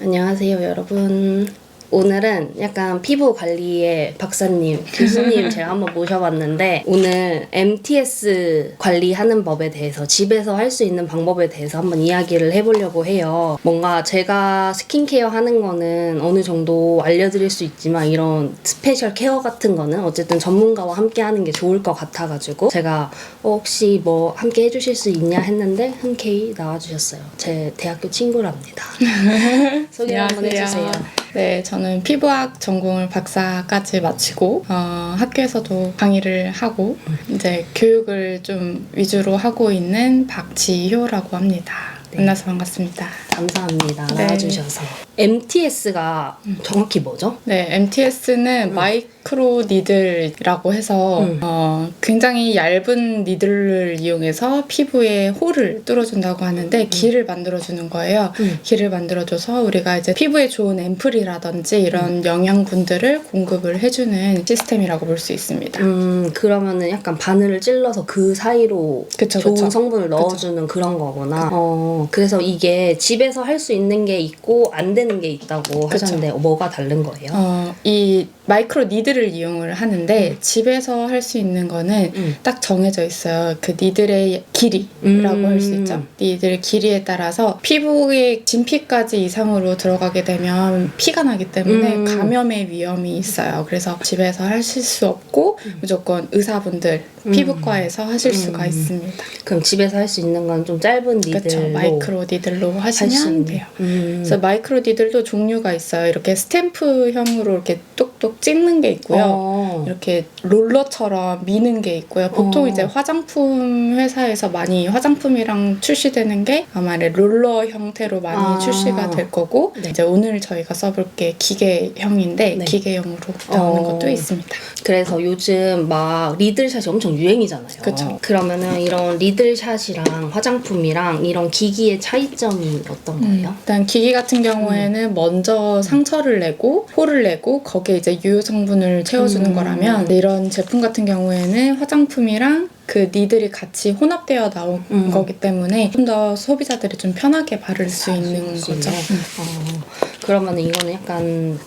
안녕하세요, 여러분. 오늘은 약간 피부 관리의 박사님, 교수님 제가 한번 모셔봤는데 오늘 MTS 관리하는 법에 대해서 집에서 할 수 있는 방법에 대해서 한번 이야기를 해보려고 해요. 뭔가 제가 스킨케어 하는 거는 어느 정도 알려드릴 수 있지만 이런 스페셜 케어 같은 거는 어쨌든 전문가와 함께 하는 게 좋을 것 같아가지고 제가 어, 혹시 뭐 함께 해주실 수 있냐 했는데 흔쾌히 나와주셨어요. 제 대학교 친구랍니다. 소개 한번 해주세요. 네, 저는 피부학 전공을 박사까지 마치고 어, 학교에서도 강의를 하고 이제 교육을 좀 위주로 하고 있는 박지효라고 합니다. 네. 만나서 반갑습니다. 감사합니다. 네. 나와주셔서. MTS가 정확히 뭐죠? 네, MTS는 마이크 로 니들이라고 해서 음. 어, 굉장히 얇은 니들을 이용해서 피부에 홀을 뚫어준다고 하는데 길을 만들어주는 거예요. 음. 길을 만들어줘서 우리가 이제 피부에 좋은 앰플이라든지 음. 이런 영양분들을 공급을 해주는 시스템이라고 볼 수 있습니다. 음, 그러면은 약간 바늘을 찔러서 그 사이로 그쵸, 좋은 그쵸. 성분을 넣어주는 그런 거구나. 어, 그래서 이게 집에서 할 수 있는 게 있고 안 되는 게 있다고 그쵸. 하셨는데 뭐가 다른 거예요? 어, 이 마이크로 니들 을 이용을 하는데 집에서 할 수 있는 거는 음. 딱 정해져 있어요. 그 니들의 길이라고 음. 할수 있죠. 니들 길이에 따라서 피부의 진피까지 이상으로 들어가게 되면 피가 나기 때문에 음. 감염의 위험이 있어요. 그래서 집에서 하실 수 없고 무조건 의사분들 음. 피부과에서 하실 수가 음. 있습니다. 그럼 집에서 할 수 있는 건 좀 짧은 니들로 그렇죠. 마이크로 니들로 할수 하시면. 돼요. 음. 그래서 마이크로 니들도 종류가 있어요. 이렇게 스탬프형으로 이렇게 똑똑 찍는 게 있고 요. 어. 이렇게 롤러처럼 미는 게 있고요. 보통 어. 이제 화장품 회사에서 많이 화장품이랑 출시되는 게 아마 롤러 형태로 많이 아. 출시가 될 거고 네. 이제 오늘 저희가 써볼 게 기계형인데 네. 기계형으로 나오는 어. 것도 있습니다. 그래서 요즘 막 리들샷이 엄청 유행이잖아요. 그쵸. 그러면은 이런 리들샷이랑 화장품이랑 이런 기기의 차이점이 어떤 거예요? 일단 기기 같은 경우에는 먼저 상처를 내고 홀을 내고 거기에 이제 유효 성분을 채워주는 음. 거라면 이런 제품 같은 경우에는 화장품이랑 그 니들이 같이 혼합되어 나온 음. 거기 때문에 좀 더 소비자들이 좀 편하게 바를 수 있는 수 거죠. 있는. 어, 그러면 이거는 약간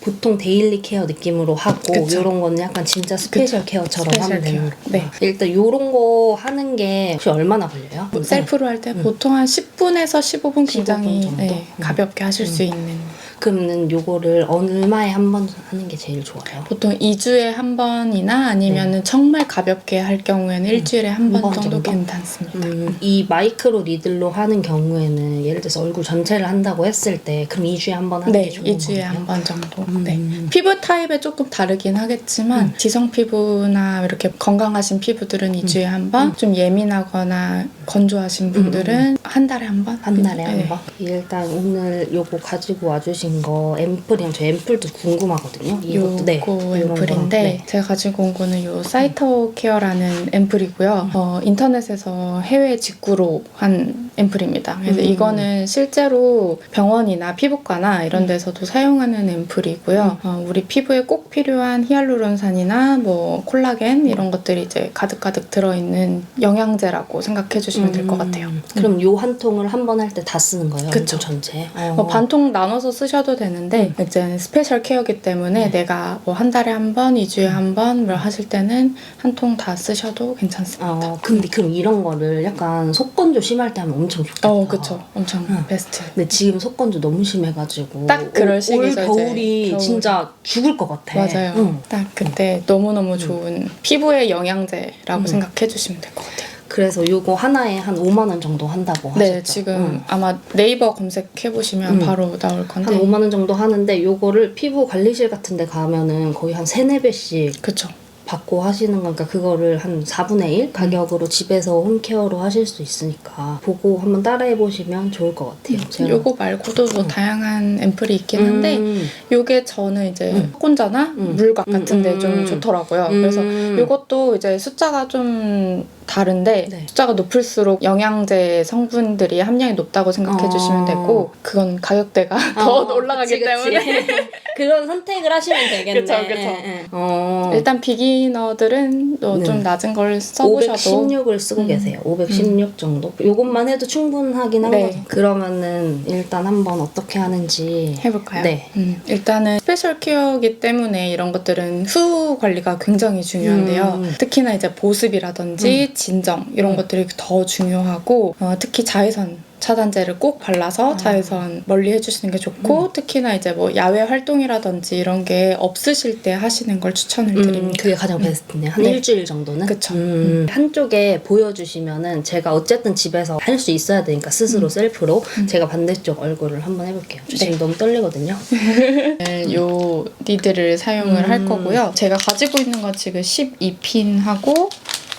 보통 데일리 케어 느낌으로 하고. 이런 거는 약간 진짜 스페셜 그쵸. 케어처럼 스페셜 하면 케어. 거구나. 네. 일단 이런 거 하는 게 혹시 얼마나 걸려요? 셀프로 할때 음. 보통 한 10분에서 15분 굉장히 15분 정도? 네, 음. 가볍게 하실 수 있는 그러면 요거를 얼마에 한 번 하는 게 제일 좋아요? 보통 2주에 한 번이나 아니면 은 정말 가볍게 할 경우에는 일주일에 한번번 정도, 정도? 괜찮습니다. 음, 이 마이크로 리들로 하는 경우에는 예를 들어서 얼굴 전체를 한다고 했을 때 그럼 2주에 한 번 하는 네, 게 좋은 2주에 거예요? 한 번 정도. 음. 네. 피부 타입에 조금 다르긴 하겠지만 지성 피부나 이렇게 건강하신 피부들은 2주에 한 번, 좀 예민하거나 건조하신 분들은 한 달에 한 번. 한 달에 네. 한 번? 일단 오늘 요거 가지고 와주신 거 앰플이랑 저 앰플도 궁금하거든요. 이것도 네. 요거 요런 앰플인데 네. 제가 가지고 온 거는 요 사이터 케어라는 앰플이고요. 어, 인터넷에서 해외 직구로 한 앰플입니다. 그래서 음. 이거는 실제로 병원이나 피부과나 이런 데서도 사용하는 앰플이고요. 어, 우리 피부에 꼭 필요한 히알루론산이나 뭐 콜라겐 이런 것들이 이제 가득가득 들어있는 영양제라고 생각해 주시면 될것 음, 같아요. 그럼 요 한 통을 한 번 할 때 다 쓰는 거예요? 그쵸. 전체? 어. 뭐 반통 나눠서 쓰셔도 되는데 이제 스페셜 케어기 때문에 네. 내가 뭐 한 달에 한 번, 2주에 한 번 뭐 하실 때는 한 통 다 쓰셔도 괜찮습니다. 어, 근데 그럼 이런 거를 약간 속건조 심할 때 하면 엄청 좋겠다. 어, 그쵸. 엄청 응. 베스트. 근데 지금 속건조 너무 심해가지고 딱 그럴 올- 시기죠, 올 이제. 겨울이 겨울. 진짜 죽을 것 같아. 맞아요. 응. 딱 그때 너무너무 좋은 피부의 영양제라고 음. 생각해 주시면 될 것 같아요. 그래서 요거 하나에 한 5만 원 정도 한다고 하셨죠? 네, 지금 응. 아마 네이버 검색해 보시면 음. 바로 나올 한 건데. 5만 원 정도 하는데 요거를 피부 관리실 같은 데 가면은 거의 한 3, 4배씩 그쵸. 받고 하시는 거니까 그거를 한 4분의 1 가격으로 집에서 홈케어로 하실 수 있으니까 보고 한번 따라해 보시면 좋을 것 같아요. 제가. 요거 말고도 뭐 음. 다양한 앰플이 있긴 한데 음. 요게 저는 이제 음. 혼자나 음. 물각 음, 같은데 음, 좀 음. 좋더라고요. 음. 그래서 요것도 이제 숫자가 좀 다른데 네. 숫자가 높을수록 영양제 성분들이 함량이 높다고 생각해 어. 주시면 되고 그건 가격대가 더 어, 올라가기 그치, 그치. 때문에 그런 선택을 하시면 되겠네. 그쵸, 그쵸. 예, 예. 어. 일단 비기너들은 또좀 네. 낮은 걸 써보셔도 516을 쓰고 음. 계세요. 516 정도. 요것만 해도 충분하긴 한 네. 거죠. 그러면은 일단 한번 어떻게 하는지 해볼까요? 네. 음, 일단은 스페셜 케어기 때문에 이런 것들은 후 관리가 굉장히 중요한데요. 음. 특히나 이제 보습이라든지 진정 이런 음. 것들이 더 중요하고 어, 특히 자외선 차단제를 꼭 발라서 아. 자외선 멀리 해주시는 게 좋고 특히나 이제 뭐 야외 활동이라든지 이런 게 없으실 때 하시는 걸 추천을 음, 드립니다. 그게 가장 베스트네요. 한 네. 일주일 정도는. 그쵸. 음, 한쪽에 보여주시면은 제가 어쨌든 집에서 할 수 있어야 되니까 스스로 셀프로 음. 제가 반대쪽 얼굴을 한번 해볼게요. 저 네. 지금 너무 떨리거든요. 요 니드를 사용을 할 음. 거고요. 제가 가지고 있는 거 지금 12핀하고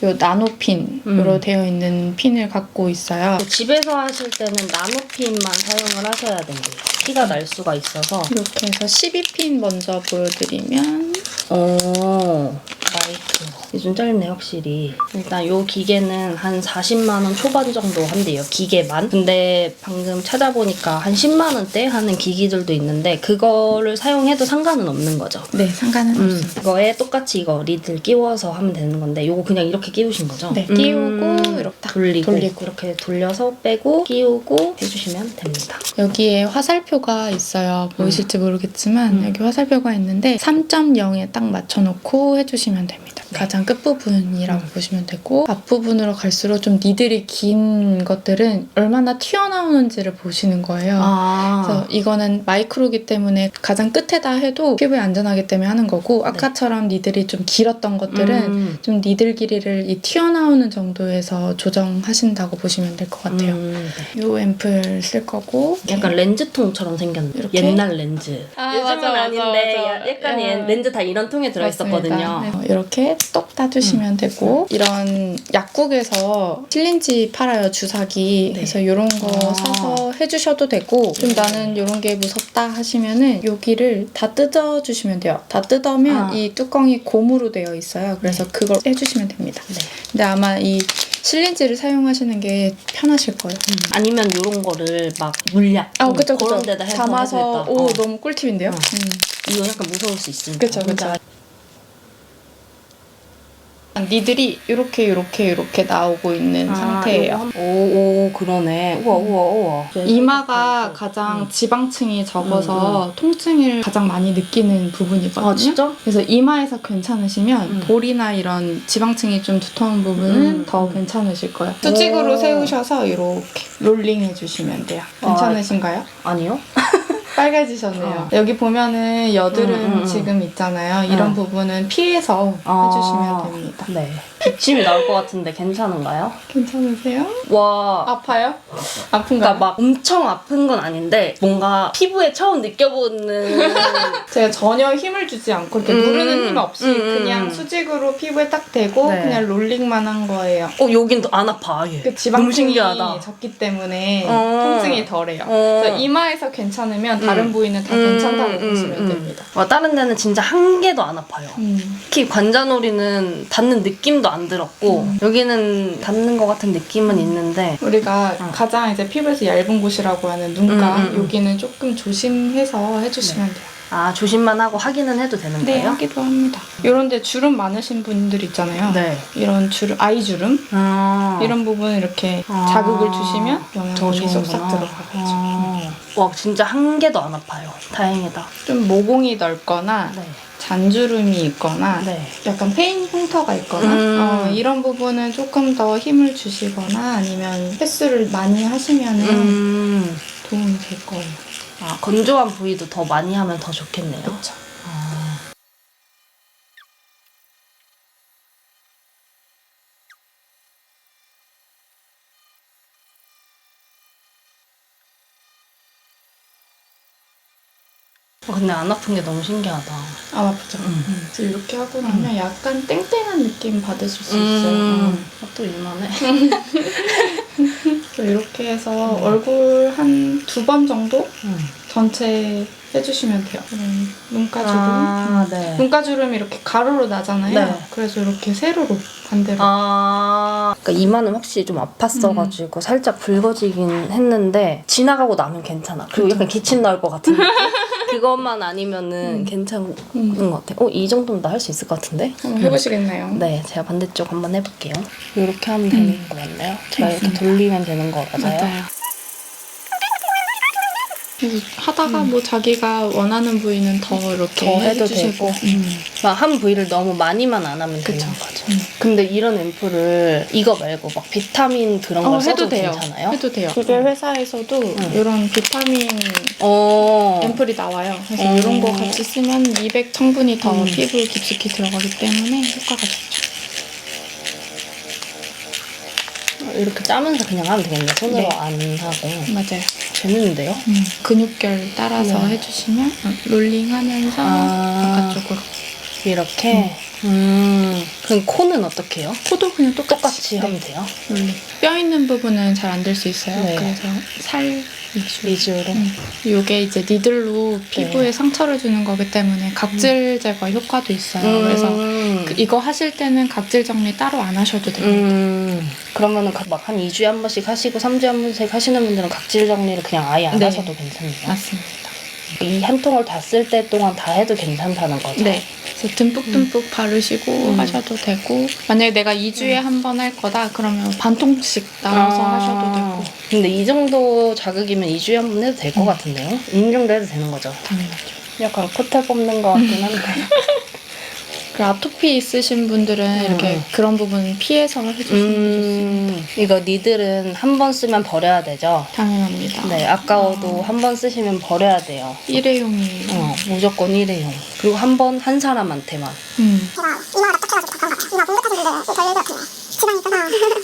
요 나노핀으로 음. 되어 있는 핀을 갖고 있어요. 집에서 하실 때는 나노핀만 사용을 하셔야 됩니다. 티가 날 수가 있어서. 이렇게 해서 12핀 먼저 보여드리면 어, 마이크. 이게 좀 짧네, 확실히. 일단 요 기계는 한 40만원 초반 정도 한대요, 기계만. 근데 방금 찾아보니까 한 10만원대 하는 기기들도 있는데, 그거를 사용해도 상관은 없는 거죠. 네 상관은 음, 없습니다. 이거에 똑같이 이거 리들 끼워서 하면 되는 건데, 요거 그냥 이렇게 끼우신 거죠? 네, 음, 끼우고 이렇게 딱 돌리고, 돌리고. 이렇게 돌려서 빼고, 끼우고 해주시면 됩니다. 여기에 화살표가 있어요. 보이실지 모르겠지만 음. 여기 화살표가 있는데 3.0에 딱 맞춰놓고 해주시면 됩니다. 네. 가장 끝부분이라고 음. 보시면 되고 앞부분으로 갈수록 좀 니들이 긴 것들은 얼마나 튀어나오는지를 보시는 거예요. 아, 그래서 이거는 마이크로기 때문에 가장 끝에다 해도 피부에 안전하기 때문에 하는 거고 아까처럼 니들이 좀 길었던 것들은 네. 음. 좀 니들 길이를 이 튀어나오는 정도에서 조정하신다고 보시면 될 것 같아요. 음, 네. 요 앰플 쓸 거고 약간 렌즈통처럼 생겼네. 이렇게? 옛날 렌즈. 아, 요즘은 맞아, 맞아, 아닌데 맞아. 약간 야. 옛- 렌즈 다 이런 통에 들어있었거든요. 네, 이렇게 똑 따주시면 되고 이런 약국에서 실린지 팔아요 주사기 네. 그래서 이런 거 아. 사서 해주셔도 되고 좀 나는 이런 게 무섭다 하시면은 여기를 다 뜯어 주시면 돼요 다 뜯으면 아. 이 뚜껑이 고무로 되어 있어요 그래서 그걸 해주시면 됩니다 네. 근데 아마 이 실린지를 사용하시는 게 편하실 거예요 아니면 이런 거를 막 물약 아 음, 그쵸 그런 그쵸 데다 해서 담아서 해도 오. 어. 너무 꿀팁인데요 어. 음. 이거 약간 무서울 수 있으니까. 그쵸, 그쵸. 니들이 이렇게 이렇게 이렇게 나오고 있는 아, 상태예요. 오 오 그러네. 우와 우와 우와. 이마가 가장 음. 지방층이 적어서 통증을 가장 많이 느끼는 부분이거든요. 아 진짜? 그래서 이마에서 괜찮으시면 음. 볼이나 이런 지방층이 좀 두터운 부분은 음, 더 음. 괜찮으실 거예요. 수직으로 오. 세우셔서 이렇게 롤링 해주시면 돼요. 아. 괜찮으신가요? 아니요. 빨개지셨네요. 어. 여기 보면은 여드름 음, 음, 음. 지금 있잖아요. 이런 음. 부분은 피해서 아. 해주시면 됩니다. 네. 기침이 나올 것 같은데 괜찮은가요? 괜찮으세요? 와. 아파요? 그러니까 아픈가요? 막 엄청 아픈 건 아닌데 뭔가 피부에 처음 느껴보는 제가 전혀 힘을 주지 않고 이렇게 음. 누르는 힘 없이 음, 음, 그냥 음. 수직으로 피부에 딱 대고 네. 그냥 롤링만 한 거예요. 어 여긴 또 안 아파 아예. 그 너무 지방층이 신기하다. 적기 때문에 어. 통증이 덜해요. 어. 그래서 이마에서 괜찮으면 다른 음. 부위는 다 음, 괜찮다고 음, 보시면 음. 됩니다. 와 다른 데는 진짜 한 개도 안 아파요. 음. 특히 관자놀이는 닿는 느낌도 안 들었고 음. 여기는 닿는 것 같은 느낌은 있는데 우리가 어. 가장 이제 피부에서 얇은 곳이라고 하는 눈가 음, 음, 음. 여기는 조금 조심해서 해주시면 돼요. 아 조심만 하고 확인은 해도 되는 네, 거예요? 하기도 합니다. 이런데 주름 많으신 분들 있잖아요. 네. 이런 주름, 아이 주름 아. 이런 부분 이렇게 아. 자극을 주시면 더 영양분이 쏙싹 좋은구나. 들어가겠죠. 아. 와 진짜 한 개도 안 아파요. 다행이다. 좀 모공이 넓거나 네. 잔주름이 있거나 네. 약간 페인 흉터가 있거나 음. 어, 이런 부분은 조금 더 힘을 주시거나 아니면 횟수를 많이 하시면 은 음. 도움이 될 거예요. 아 건조한 부위도 더 많이 하면 더 좋겠네요. 그렇죠. 아. 어, 근데 안 아픈 게 너무 신기하다. 안 아프죠? 음. 음. 그래서 이렇게 하고 나면 약간 땡땡한 느낌 받으실 수 있어요. 음. 아, 또 이만해. 이렇게 해서 얼굴 한 두 번 정도 음. 전체 해주시면 돼요. 이런 눈가주름. 아, 음. 네. 눈가주름이 이렇게 가로로 나잖아요. 네. 그래서 이렇게 세로로 반대로. 아, 그러니까 이마는 확실히 좀 아팠어가지고 살짝 붉어지긴 했는데 지나가고 나면 괜찮아. 그리고 약간 기침 나올 것 같은 느낌? 그것만 아니면은 괜찮은 음. 것 같아. 어, 이 정도면 나 할 수 있을 것 같은데? 한번 해보시겠나요? 네, 제가 반대쪽 한번 해볼게요. 이렇게 하면 되는 거 맞나요? 제가 이렇게 돌리면 되는 거 맞아요? 맞아요. 하다가 뭐 자기가 원하는 부위는 더 이렇게 더 해도 해주시고. 되고. 음. 막한 부위를 너무 많이만 안 하면 되는 그쵸. 거죠. 음. 근데 이런 앰플을 이거 말고 막 비타민 그런 걸 어, 써도 해도 돼요. 괜찮아요? 해도 돼요. 기계 회사에서도 이런 비타민 어. 앰플이 나와요. 그래서 어. 이런 거 같이 쓰면 200 성분이 더 음. 피부 깊숙이 들어가기 때문에 효과가 좋죠. 이렇게 짜면서 그냥 하면 되겠네. 손으로 네. 안 하고. 맞아요. 재밌는데요? 음, 근육결 따라서 네. 해주시면 어, 롤링하면서 아. 바깥쪽으로 이렇게. 음. 그럼 코는 어떻게 해요? 코도 그냥 똑같이, 똑같이 하면 돼요? 롤링. 뼈 있는 부분은 잘안될수 있어요. 네. 그래서 살 위주. 위주로. 음. 이게 이제 니들로 피부에 상처를 주는 거기 때문에 각질 제거 효과도 있어요. 그래서 음. 그 이거 하실 때는 각질 정리 따로 안 하셔도 됩니다. 음. 그러면은 막 한 2주에 한 번씩 하시고 3주에 한 번씩 하시는 분들은 각질 정리를 그냥 아예 안 네. 하셔도 괜찮네요. 맞습니다. 이 한 통을 다 쓸 때 동안 다 해도 괜찮다는 거죠? 네. 그래서 듬뿍듬뿍 바르시고 음. 하셔도 되고 만약에 내가 2주에 한 번 할 거다 그러면 반 통씩 나눠서 아. 하셔도 되고 근데 이 정도 자극이면 2주에 한 번 해도 될것 음. 같은데요? 이 정도 해도 되는 거죠? 당연하죠. 약간 코털 뽑는 것 같긴 한데. 그 아토피 있으신 분들은 음. 이렇게 그런 부분 피해서 해주시면 좋습니다. 음, 이거 니들은 한 번 쓰면 버려야 되죠? 당연합니다. 네, 아까워도 한 번 쓰시면 버려야 돼요. 일회용이에요. 어, 무조건 일회용. 그리고 한 번 한 사람한테만. 음. 이마가 딱딱해가지고 이마 공격하시는데 덜 열더라고요. 지방이 있어서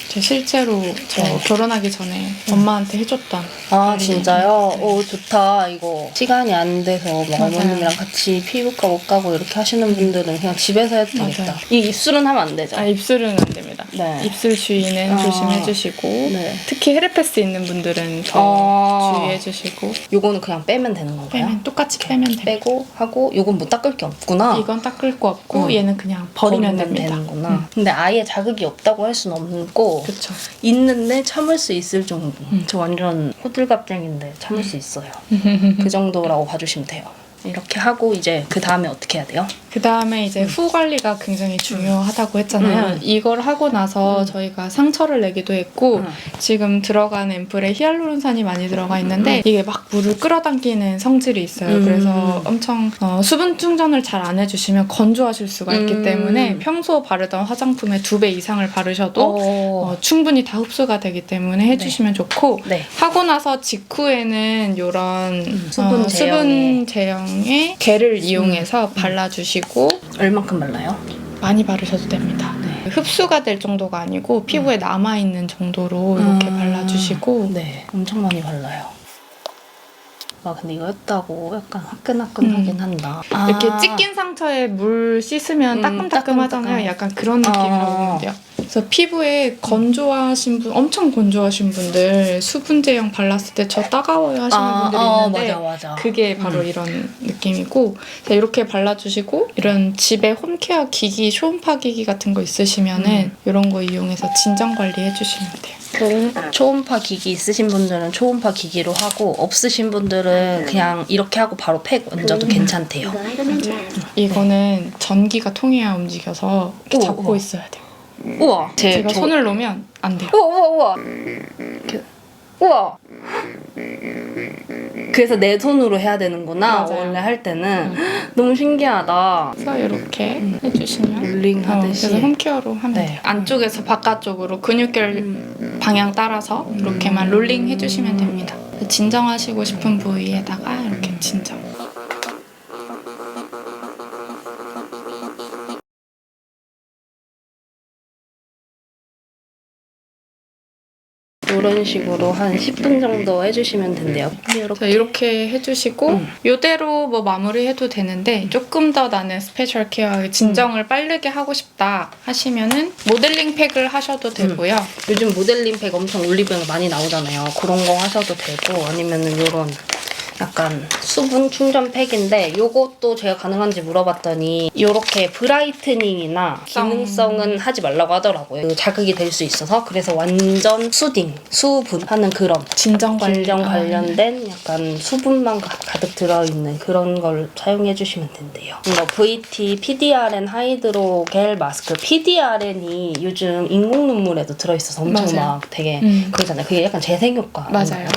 제 실제로 저 네. 결혼하기 전에 엄마한테 해줬던 아, 진짜요? 오, 좋다, 이거. 시간이 안 돼서 뭐 맞아요. 어머님이랑 같이 피부과 못 가고 이렇게 하시는 분들은 그냥 집에서 해도 되겠다. 맞아요. 이 입술은 하면 안 되죠? 아 입술은 안 됩니다. 네. 입술 주위는 아. 조심해주시고 네. 특히 헤르페스 있는 분들은 더 아. 주의해주시고 요거는 그냥 빼면 되는 건가요? 빼면 똑같이 빼면 됩니다. 빼고 하고 요건 뭐 닦을 게 없구나. 이건 닦을 거 없고 음. 얘는 그냥 버리면, 됩니다. 되는구나. 음. 근데 아예 자극이 없다고 할 수는 없고 그렇죠. 있는데 참을 수 있을 정도. 음. 저 완전 호들갑쟁인데 참을 수 있어요. 그 정도라고 봐주시면 돼요. 이렇게 하고 이제 그 다음에 어떻게 해야 돼요? 그 다음에 이제 후 관리가 굉장히 중요하다고 했잖아요. 음. 이걸 하고 나서 저희가 상처를 내기도 했고 음. 지금 들어간 앰플에 히알루론산이 많이 들어가 있는데 이게 막 물을 끌어당기는 성질이 있어요. 음. 그래서 엄청 어, 수분 충전을 잘 안 해주시면 건조하실 수가 있기 음. 때문에 평소 바르던 화장품의 두 배 이상을 바르셔도 어. 어, 충분히 다 흡수가 되기 때문에 해주시면 좋고 네. 하고 나서 직후에는 이런 음, 수분 어, 제형의- 수분 제형 의 겔을 이용해서 발라주시고 얼만큼 발라요? 많이 바르셔도 됩니다. 네. 흡수가 될 정도가 아니고 피부에 남아 있는 정도로 이렇게 음. 발라주시고 네. 엄청 많이 발라요. 아 근데 이거 했다고 약간 화끈화끈하긴 음. 한다. 이렇게 아. 찢긴 상처에 물 씻으면 음, 따끔따끔하잖아요. 따끔따끔. 약간 그런 느낌이라고 아. 보면 돼요. 그래서 피부에 건조하신 분, 엄청 건조하신 분들 수분 제형 발랐을 때 저 따가워요 하시는 분들이 어, 있는데 맞아 맞아. 그게 바로 음. 이런 느낌이고 자, 이렇게 발라주시고 이런 집에 홈케어 기기, 초음파 기기 같은 거 있으시면은 음. 이런 거 이용해서 진정 관리 해주시면 돼요. 초음, 초음파 기기 있으신 분들은 초음파 기기로 하고 없으신 분들은 그냥 이렇게 하고 바로 팩 얹어도 괜찮대요. 이거는 전기가 통해야 움직여서 이렇게 오, 잡고 우와. 있어야 돼요. 우와. 제, 제가 저- 손을 놓으면 안 돼요. 우와 우와 우와. 이렇게- 우와. 그래서 내 손으로 해야 되는구나. 맞아요. 원래 할 때는 너무 신기하다. 그래서 이렇게 해주시면 롤링 어, 하듯이. 그래서 홈케어로 하면 네. 돼요. 안쪽에서 바깥쪽으로 근육결 방향 따라서 이렇게만 롤링 해주시면 됩니다. 진정하시고 싶은 부위에다가 이렇게 진정. 이런 식으로 한 10분 정도 해주시면 된대요. 자, 이렇게 해주시고 음. 이대로 뭐 마무리해도 되는데 조금 더 나는 스페셜 케어 진정을 빠르게 하고 싶다 하시면은 모델링 팩을 하셔도 되고요. 요즘 모델링 팩 엄청 올리브영 많이 나오잖아요. 그런 거 하셔도 되고 아니면은 요런 약간 수분 충전 팩인데 요것도 제가 가능한지 물어봤더니 요렇게 브라이트닝이나 기능성은 하지 말라고 하더라고요. 그 자극이 될 수 있어서 그래서 완전 수딩, 수분 하는 그런 진정 관리. 진정 아, 관련된 약간 수분만 가- 가득 들어있는 그런 걸 사용해 주시면 된대요. 이거 VT PDRN 하이드로 겔 마스크 PDRN이 요즘 인공 눈물에도 들어있어서 엄청 맞아요. 막 되게 음. 그러잖아요. 그게 약간 재생 효과. 맞아요.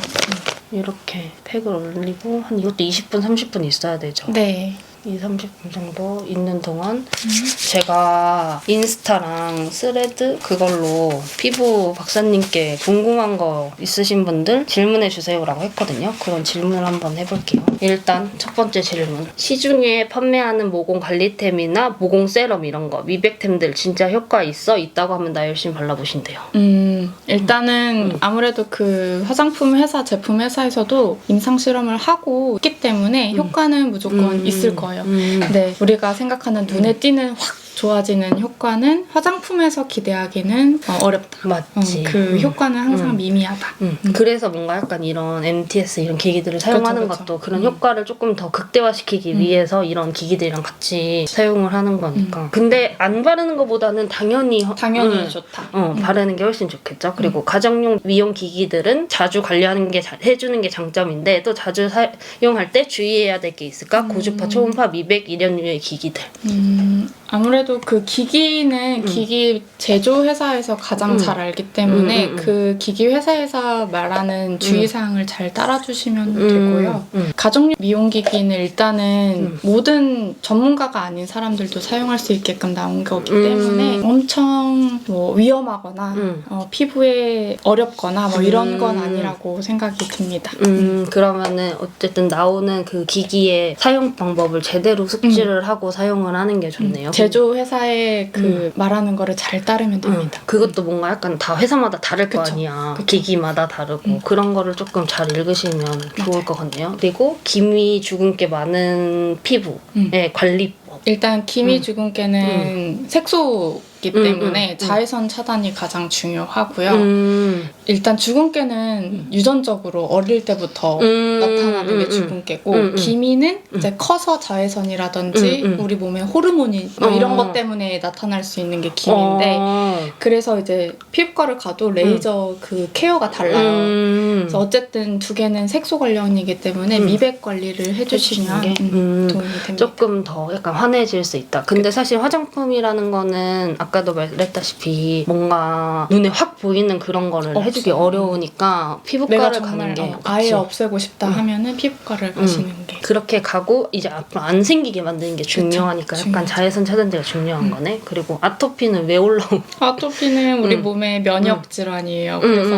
이렇게 팩을 올리고 한 이것도 20분 30분 있어야 되죠. 네. 2, 30분 정도 있는 동안 제가 인스타랑 스레드 그걸로 피부 박사님께 궁금한 거 있으신 분들 질문해 주세요라고 했거든요. 그런 질문을 한번 해볼게요. 일단 첫 번째 질문. 시중에 판매하는 모공 관리템이나 모공 세럼 이런 거 미백템들 진짜 효과 있어? 있다고 하면 나 열심히 발라보신대요. 음, 일단은 음. 아무래도 그 화장품 회사, 제품 회사에서도 임상 실험을 하고 있기 때문에 효과는 무조건 음. 있을 거예요. 음. 네, 우리가 생각하는 눈에 띄는 확 좋아지는 효과는 화장품에서 기대하기는 어, 렵다 맞지. 그 음. 효과는 항상 음. 미미하다. 음, 그래서 뭔가 약간 이런 MTS 이런 기기들을 사용하는 그쵸. 것도 그런 음. 효과를 조금 더 극대화시키기 음. 위해서 이런 기기들이랑 같이 사용을 하는 거니까. 근데 안 바르는 것보다는 당연히 허- 당연히 음, 좋다. 어, 음. 바르는 게 훨씬 좋겠죠. 그리고 가정용 미용 기기들은 자주 관리하는 게 자- 해주는 게 장점인데 또 자주 사용할 때 주의해야 될 게 있을까? 음. 고주파, 초음파, 미백 이런 류의 기기들. 음, 아무래도 그 기기는 기기 제조 회사에서 가장 음. 잘 알기 때문에 음, 음, 음. 그 기기 회사에서 말하는 주의 사항을 잘 따라주시면 되고요. 음. 가정용 미용 기기는 일단은 음. 모든 전문가가 아닌 사람들도 사용할 수 있게끔 나온 거기 음. 때문에 엄청 뭐 위험하거나 음. 어, 피부에 어렵거나 뭐 이런 건 음. 아니라고 생각이 듭니다. 음, 그러면은 어쨌든 나오는 그 기기의 사용 방법을 제대로 숙지를 하고 사용을 하는 게 좋네요. 음. 제조 회사의 그 말하는 거를 잘 따르면 응, 됩니다. 그것도 뭔가 약간 다 회사마다 다를 거 그쵸, 아니야. 그쵸. 기기마다 다르고 음. 그런 거를 조금 잘 읽으시면 좋을 것 같네요. 그리고 기미 주근깨 많은 피부의 음. 관리법. 일단 기미 음. 주근깨는 색소 기 음, 때문에 음, 음. 자외선 차단이 가장 중요하고요. 음. 일단 주근깨는 유전적으로 어릴 때부터 음. 나타나는 게 음, 주근깨고 음, 음. 기미는 이제 커서 자외선이라든지 음, 음. 우리 몸의 호르몬이 뭐 이런 어. 것 때문에 나타날 수 있는 게 기미인데 어. 그래서 이제 피부과를 가도 레이저 그 케어가 달라요. 음. 그래서 어쨌든 두 개는 색소 관련이기 때문에 음. 미백 관리를 해주시면 해주시는 게? 음, 음. 도움이 됩니다. 조금 더 약간 환해질 수 있다. 근데 사실 화장품이라는 거는 아까 도 말했다시피 뭔가 눈에 확 보이는 그런 거를 없어. 해주기 어려우니까 피부과를 가는 게 어, 아예 그치? 없애고 싶다 음. 하면은 피부과를 가시는 게 그렇게 가고 이제 앞으로 안 생기게 만드는 게 중요하니까 약간 중요하죠. 자외선 차단제가 중요한 음. 거네. 그리고 아토피는 왜 올라오? 아토피는 우리 음. 몸의 면역 질환이에요. 그래서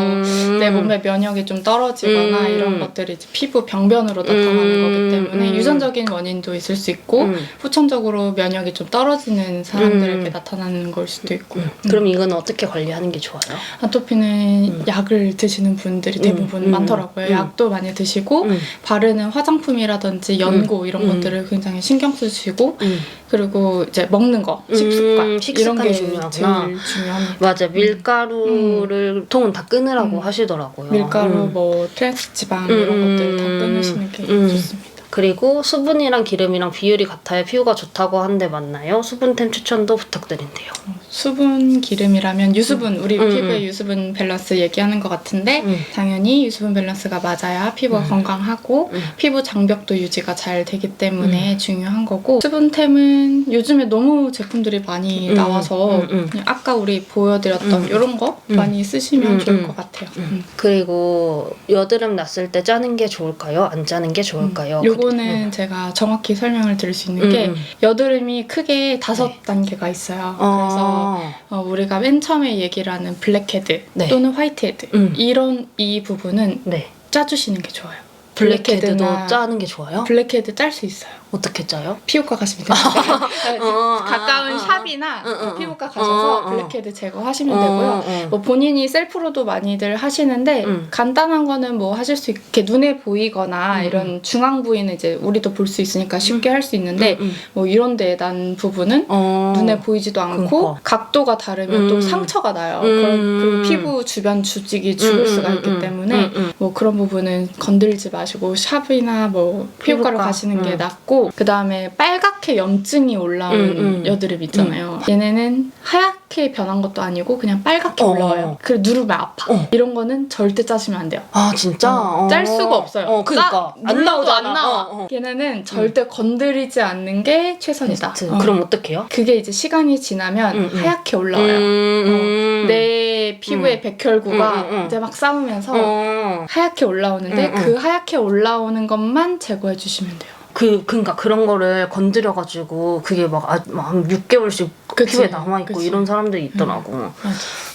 내 몸의 면역이 좀 떨어지거나 음. 이런 것들이 이제 피부 병변으로 나타나는 음. 거기 때문에 음. 유전적인 원인도 있을 수 있고 음. 후천적으로 면역이 좀 떨어지는 사람들에게 음. 나타나는 걸 수도 있고 음. 그럼 이건 어떻게 관리하는 게 좋아요? 아토피는 음. 약을 드시는 분들이 대부분 음. 많더라고요. 음. 약도 많이 드시고 음. 바르는 화장품이라든지 연고 이런 음. 것들을 굉장히 신경 쓰시고 음. 그리고 이제 먹는 거 음, 식습관 이런 식습관이 게 중요하구나. 제일 중요합니다. 맞아 밀가루를 통은 다 끊으라고 음. 하시더라고요. 밀가루, 음. 뭐 트랜스 지방 음, 이런 것들 다 음, 끊으시는 게 음. 좋습니다. 그리고 수분이랑 기름이랑 비율이 같아야 피부가 좋다고 하는데 맞나요? 수분템 추천도 부탁드린대요. 수분 기름이라면 유수분 우리 음, 피부의 음. 유수분 밸런스 얘기하는 것 같은데 음. 당연히 유수분 밸런스가 맞아야 피부가 음. 건강하고 음. 피부 장벽도 유지가 잘 되기 때문에 중요한 거고 수분템은 요즘에 너무 제품들이 많이 음. 나와서 음, 음. 아까 우리 보여드렸던 음. 이런 거 음. 많이 쓰시면 음, 좋을 음. 것 같아요. 음. 그리고 여드름 났을 때 짜는 게 좋을까요? 안 짜는 게 좋을까요? 요거 는 제가 정확히 설명을 드릴 수 있는 음, 게 음. 여드름이 크게 다섯 네. 단계가 있어요. 그래서 어. 어, 우리가 맨 처음에 얘기를 하는 블랙헤드 네. 또는 화이트헤드 음. 이런 이 부분은 네. 짜주시는 게 좋아요. 블랙헤드도 블랙헤드나 짜는 게 좋아요? 블랙헤드 짤 수 있어요. 어떻게 짜요? 피부과 가시면 됩니다. 어, 가까운 아, 아, 샵이나 응, 응, 응. 피부과 가셔서 어, 어. 블랙헤드 제거하시면 되고요. 어, 어. 뭐 본인이 셀프로도 많이들 하시는데 음. 간단한 거는 뭐 하실 수 있게 눈에 보이거나 음, 이런 중앙 부위는 이제 우리도 볼 수 있으니까 쉽게 할수 있는데 음, 음. 뭐 이런 데에 난 부분은 어. 눈에 보이지도 않고 그러니까. 각도가 다르면 또 음. 상처가 나요. 음. 그런 그리고 피부 주변 주직이 죽을 음, 수가 음, 있기 음, 때문에 음, 음. 뭐 그런 부분은 건들지 마시고 샵이나 뭐 피부과로 피부과. 가시는 게 음. 낫고 그 다음에 빨갛게 염증이 올라오는 음, 음. 여드름 있잖아요. 얘네는 하얗게 변한 것도 아니고 그냥 빨갛게 어. 올라와요. 그래 누르면 아파. 어. 이런 거는 절대 짜시면 안 돼요. 아 진짜 어, 짤 수가 없어요. 어, 그러니까 짜- 안 나오잖아. 안 나와. 어, 어. 얘네는 절대 건드리지 않는 게 최선이다. 어. 그럼 어떡해요? 그게 이제 시간이 지나면 음, 음. 하얗게 올라와요. 음, 음. 내 피부의 백혈구가 음, 음, 음. 이제 막 싸우면서 어. 하얗게 올라오는데 음, 음. 그 하얗게 올라오는 것만 제거해 주시면 돼요. 그 그러니까 그런 거를 건드려 가지고 그게 막한 6개월씩 그치. 피부에 남아 있고 그치. 이런 사람들이 있더라고. 맞아.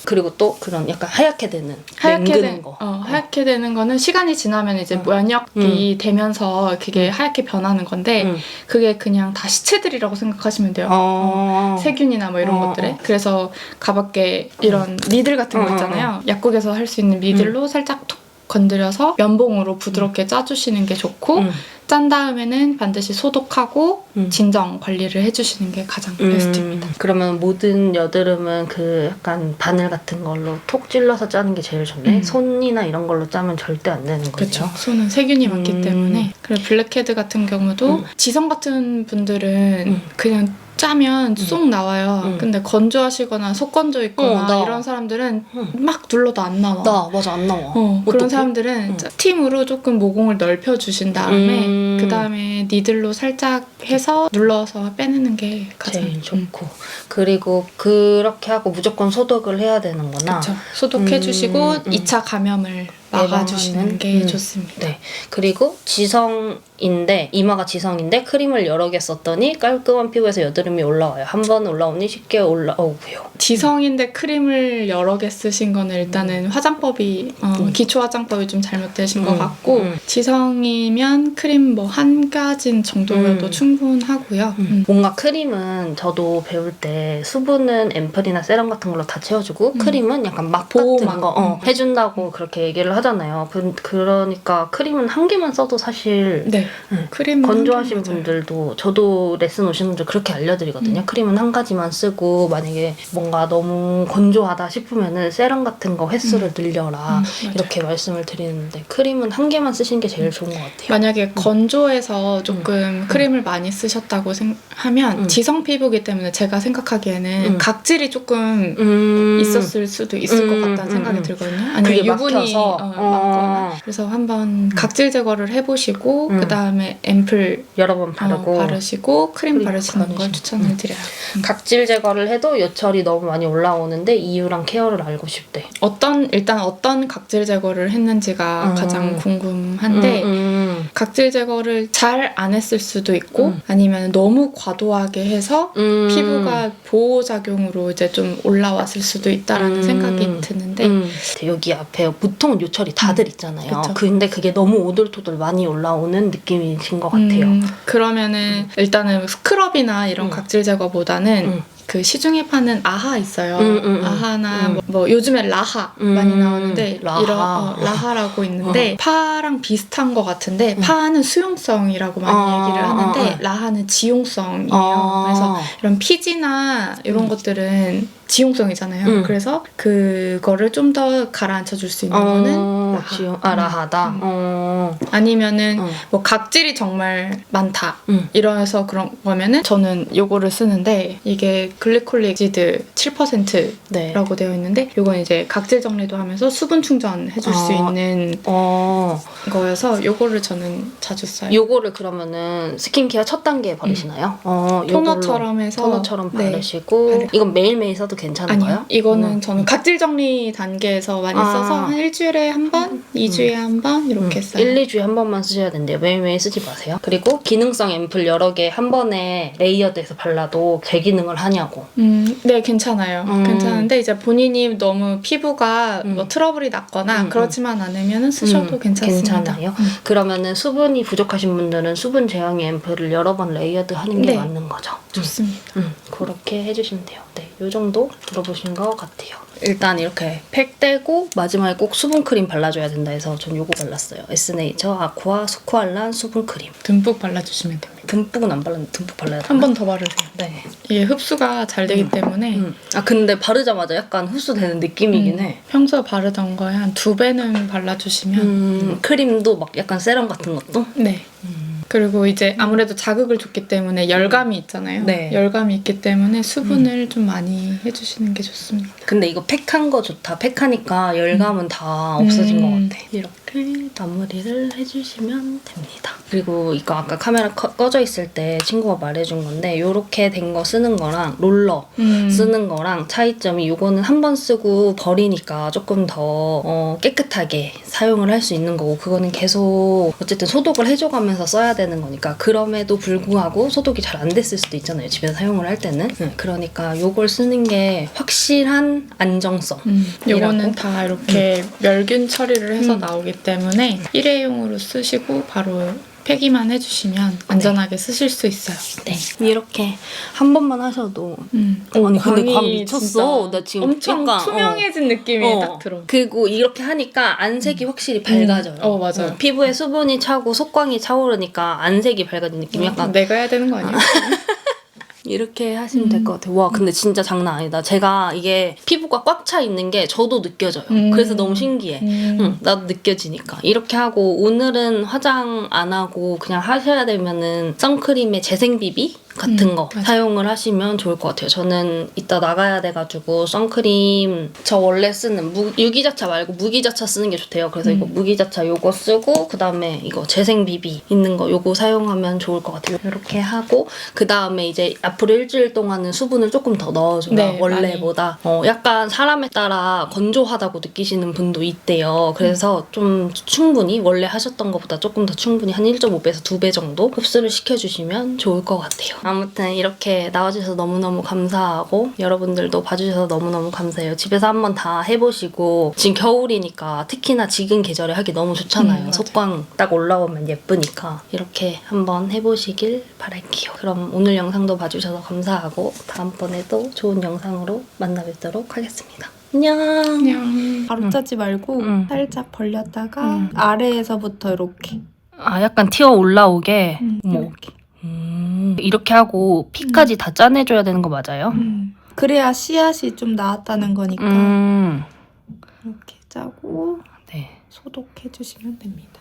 그리고 또 그런 약간 하얗게 되는 하얗게 된, 거. 어, 하얗게 되는 거는 시간이 지나면 이제 어. 면역이 되면서 그게 하얗게 변하는 건데 음. 그게 그냥 다 시체들이라고 생각하시면 돼요. 어. 세균이나 뭐 이런 어, 것들에 어. 그래서 가볍게 이런 니들 같은 어, 거 어, 있잖아요 약국에서 할 수 있는 니들로 살짝 톡 건드려서 면봉으로 부드럽게 짜주시는 게 좋고 음. 짠 다음에는 반드시 소독하고 음. 진정 관리를 해주시는 게 가장 음, 베스트입니다. 그러면 모든 여드름은 그 약간 바늘 같은 걸로 톡 찔러서 짜는 게 제일 좋네. 음. 손이나 이런 걸로 짜면 절대 안 되는 거죠. 그렇죠. 손은 세균이 많기 음. 때문에 그리고 블랙헤드 같은 경우도 음. 지성 같은 분들은 음. 그냥 짜면 쏙 나와요. 음. 근데 건조하시거나 속 건조 있거나 어, 나. 이런 사람들은 음. 막 눌러도 안 나와. 나 맞아 안 나와. 어, 그런? 사람들은 음. 스팀으로 조금 모공을 넓혀 주신 다음에 음. 그 다음에 니들로 살짝 해서 눌러서 빼내는 게 가장 제일 좋고 그리고 그렇게 하고 무조건 소독을 해야 되는구나. 그렇죠. 소독해 음, 주시고 음. 2차 감염을 막아주시는? 게 음. 좋습니다. 네. 그리고 지성인데 이마가 지성인데 크림을 여러 개 썼더니 깔끔한 피부에서 여드름이 올라와요. 한 번 올라오니 쉽게 올라오고요. 지성인데 크림을 여러 개 쓰신 거는 일단은 화장법이 어, 음. 기초 화장법이 좀 잘못되신 것 음, 같고 음. 지성이면 크림 뭐 한 가진 정도여도 음. 충분하고요. 음. 뭔가 크림은 저도 배울 때 수분은 앰플이나 세럼 같은 걸로 다 채워주고 음. 크림은 약간 막. 같은 거 어, 음. 해준다고 그렇게 얘기를 하 잖아요. 그, 그러니까 크림은 한 개만 써도 사실 네, 음. 크림 건조하신 분들도 저도 레슨 오시는 분들 그렇게 알려드리거든요. 음. 크림은 한 가지만 쓰고 만약에 뭔가 너무 건조하다 싶으면은 세럼 같은 거 횟수를 늘려라 음. 이렇게 말씀을 드리는데 크림은 한 개만 쓰시는 게 제일 좋은 것 같아요. 만약에 건조해서 조금 크림을 많이 쓰셨다고 생- 하면 음. 지성 피부기 때문에 제가 생각하기에는 음. 각질이 조금 음. 있었을 수도 있을 것 음, 같다는 음, 생각이 음. 들거든요. 아니면 유분이 막혀서? 어, 어. 많거나 그래서 한번 각질 제거를 해보시고 음. 그 다음에 앰플 여러 번 어, 바르고 바르시고 크림 바르시는 걸 바르시고. 추천을 드려요. 음. 각질 제거를 해도 요철이 너무 많이 올라오는데 이유랑 케어를 알고 싶대. 어떤 일단 어떤 각질 제거를 했는지가 음. 가장 궁금한데 음, 음. 각질 제거를 잘 안 했을 수도 있고 음. 아니면 너무 과도하게 해서 음. 피부가 보호 작용으로 이제 좀 올라왔을 수도 있다라는 음. 생각이 드는데 음. 여기 앞에 보통 요철 이 다들 있잖아요. 그쵸. 근데 그게 너무 오돌토돌 많이 올라오는 느낌이신 것 같아요. 음, 그러면은 일단은 스크럽이나 이런 음. 각질 제거보다는 음. 그 시중에 파는 아하 있어요. 음, 음, 음. 아하나 음. 뭐, 뭐 요즘에 라하 음, 많이 나오는데 라하. 이런 어, 라하라고 있는데 파랑 비슷한 것 같은데 음. 파는 수용성이라고 많이 어, 얘기를 하는데 어, 어. 라하는 지용성이에요. 어. 그래서 이런 피지나 이런 음. 것들은 지용성이잖아요. 음. 그래서 그거를 좀 더 가라앉혀 줄 수 있는 거는 어, 라하. 지용, 아, 라하다. 음. 어. 아니면은 어. 뭐 각질이 정말 많다. 음. 이래서 그런 거면은 저는 요거를 쓰는데 이게 글리콜리지드 7%라고 네. 되어 있는데 요건 이제 각질 정리도 하면서 수분 충전 해 줄 수 어. 있는 어. 거여서 요거를 저는 자주 써요. 요거를 그러면은 스킨케어 첫 단계에 바르시나요? 어, 요걸로 토너처럼 해서 토너처럼 네. 바르시고 바르- 이건 매일매일 써도 괜찮은가요? 아니요. 이거는 음. 저는 각질 정리 단계에서 많이 아. 써서 한 일주일에 한 번, 이주에 한 번 이렇게 음, 써요. 1, 2주에 한 번만 쓰셔야 된대요. 매일매일 쓰지 마세요. 그리고 기능성 앰플 여러 개 한 번에 레이어드해서 발라도 재기능을 하냐고. 음, 네, 괜찮아요. 음. 괜찮은데 이제 본인이 너무 피부가 음. 뭐 트러블이 났거나 음, 그렇지만 않으면 쓰셔도 음, 괜찮습니다. 괜찮아요? 음. 그러면은 수분이 부족하신 분들은 수분 제형의 앰플을 여러 번 레이어드 하는 게 네. 맞는 거죠. 좋습니다. 음, 그렇게 해주시면 돼요. 네, 요 정도 들어보신 것 같아요. 일단 이렇게 팩 떼고 마지막에 꼭 수분 크림 발라줘야 된다 해서 전 요거 발랐어요. 에스네이처 아쿠아 스쿠알란 수분 크림. 듬뿍 발라주시면 됩니다. 듬뿍은 안 발랐는데 듬뿍 발라야 한 되나? 번 더 바르세요. 네. 이게 흡수가 잘 되기 때문에 음. 아 근데 바르자마자 약간 흡수되는 느낌이긴 해. 평소 바르던 거에 한 두 배는 발라주시면 음, 크림도 막 약간 세럼 같은 것도? 네. 그리고 이제 아무래도 자극을 줬기 때문에 열감이 있잖아요. 네. 열감이 있기 때문에 수분을 좀 많이 해주시는 게 좋습니다. 근데 이거 팩한 거 좋다. 팩하니까 열감은 다 없어진 음. 것 같아. 이렇게 마무리를 해주시면 됩니다. 그리고 이거 아까 카메라 커- 꺼져 있을 때 친구가 말해준 건데 이렇게 된 거 쓰는 거랑 롤러 음. 쓰는 거랑 차이점이 이거는 한 번 쓰고 버리니까 조금 더 어, 깨끗하게 사용을 할 수 있는 거고 그거는 계속 어쨌든 소독을 해줘가면서 써야 되는 거니까 그럼에도 불구하고 소독이 잘 안 됐을 수도 있잖아요 집에서 사용을 할 때는 네, 그러니까 이걸 쓰는 게 확실한 안정성 음, 이라고? 다 이렇게 멸균 처리를 해서 음. 나오기 때문에 일회용으로 쓰시고 바로 폐기만 해주시면 안전하게 쓰실 수 있어요. 네 이렇게 한 번만 하셔도 음. 아니, 근데 광이 광 미쳤어. 진짜 나 지금 엄청 약간, 어. 투명해진 느낌이 어, 딱 들어. 그리고 이렇게 하니까 안색이 확실히 밝아져요. 어, 맞아요. 피부에 수분이 차고 속광이 차오르니까 안색이 밝아진 느낌이 약간 내가 해야 되는 거 아니야? 이렇게 하시면 될 것 같아요. 와, 근데 진짜 장난 아니다. 제가 이게 피부가 꽉 차 있는 게 저도 느껴져요. 음. 그래서 너무 신기해. 음. 응, 나도 느껴지니까. 이렇게 하고 오늘은 화장 안 하고 그냥 하셔야 되면은 선크림의 재생 비비 같은 음, 거 맞아. 사용을 하시면 좋을 것 같아요. 저는 이따 나가야 돼가지고 선크림 저 원래 쓰는 무, 유기자차 말고 무기자차 쓰는 게 좋대요. 그래서 이거 음. 무기자차 요거 쓰고 그 다음에 이거 재생 비비 있는 거 요거 사용하면 좋을 것 같아요. 이렇게 하고 그 다음에 이제 앞으로 일주일 동안은 수분을 조금 더 넣어줘요. 네, 원래보다 어, 약간 사람에 따라 건조하다고 느끼시는 분도 있대요. 그래서 좀 충분히 원래 하셨던 것보다 조금 더 충분히 한 1.5배에서 2배 정도 흡수를 시켜주시면 좋을 것 같아요. 아무튼 이렇게 나와주셔서 너무너무 감사하고 여러분들도 봐주셔서 너무너무 감사해요. 집에서 한번 다 해보시고 지금 겨울이니까 특히나 지금 계절에 하기 너무 좋잖아요. 음. 속광 딱 올라오면 예쁘니까 이렇게 한번 해보시길 바랄게요. 그럼 오늘 영상도 봐주셔서 감사하고 다음번에도 좋은 영상으로 만나 뵙도록 하겠습니다. 안녕. 그냥 바로 음. 짜지 말고 음. 살짝 벌렸다가 음. 아래에서부터 이렇게 아 약간 튀어 올라오게 뭐 이렇게. 음, 이렇게 하고 피까지 다 짜내줘야 되는 거 맞아요? 음. 그래야 씨앗이 좀 나왔다는 거니까 음, 이렇게 짜고 네. 소독해 주시면 됩니다.